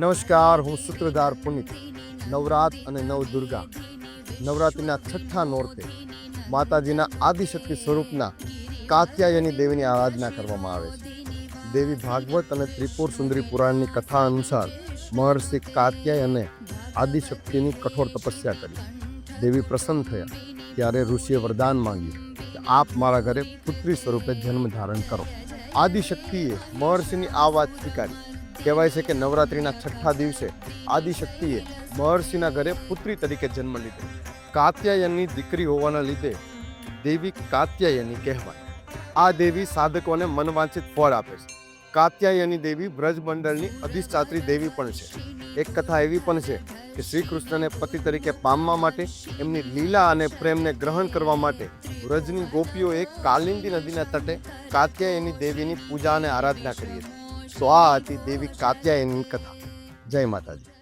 નમસ્કાર, હું સૂત્રધાર પુનિત, નવરાત અને નવ દુર્ગા નવરાત્રિના છઠ્ઠા નોરતે માતાજીના આદિશક્તિ સ્વરૂપના કાત્યાયની દેવીની આરાધના કરવામાં આવે છે. દેવી ભાગવત અને ત્રિપુર સુંદરી પુરાણની કથા અનુસાર મહર્ષિ કાત્યાયને આદિશક્તિની કઠોર તપસ્યા કરી. દેવી પ્રસન્ન થયા, ત્યારે ઋષિએ વરદાન માંગ્યું કે આપ મારા ઘરે પુત્રી સ્વરૂપે જન્મ ધારણ કરો. આદિશક્તિએ મહર્ષિની આ વાત સ્વીકારી. કહેવાય છે કે નવરાત્રિના છઠ્ઠા દિવસે આદિશક્તિએ મહર્ષિના ઘરે પુત્રી તરીકે જન્મ લીધો. કાત્યાયનની દીકરી હોવાના લીધે દેવી કાત્યાયની કહેવાય. આ દેવી સાધકોને મનવાંચિત ફળ આપે છે. કાત્યાયની દેવી બ્રજમંડળની અધિષ્ઠાત્રી દેવી પણ છે. એક કથા એવી પણ છે કે શ્રી કૃષ્ણને પતિ તરીકે પામવા માટે, એમની લીલા અને પ્રેમને ગ્રહણ કરવા માટે વ્રજની ગોપીઓએ કાલિંદી નદીના તટે કાત્યાયની દેવીની પૂજા અને આરાધના કરી હતી. તો આ હતી દેવી કાત્યાયની કથા. જય માતાજી.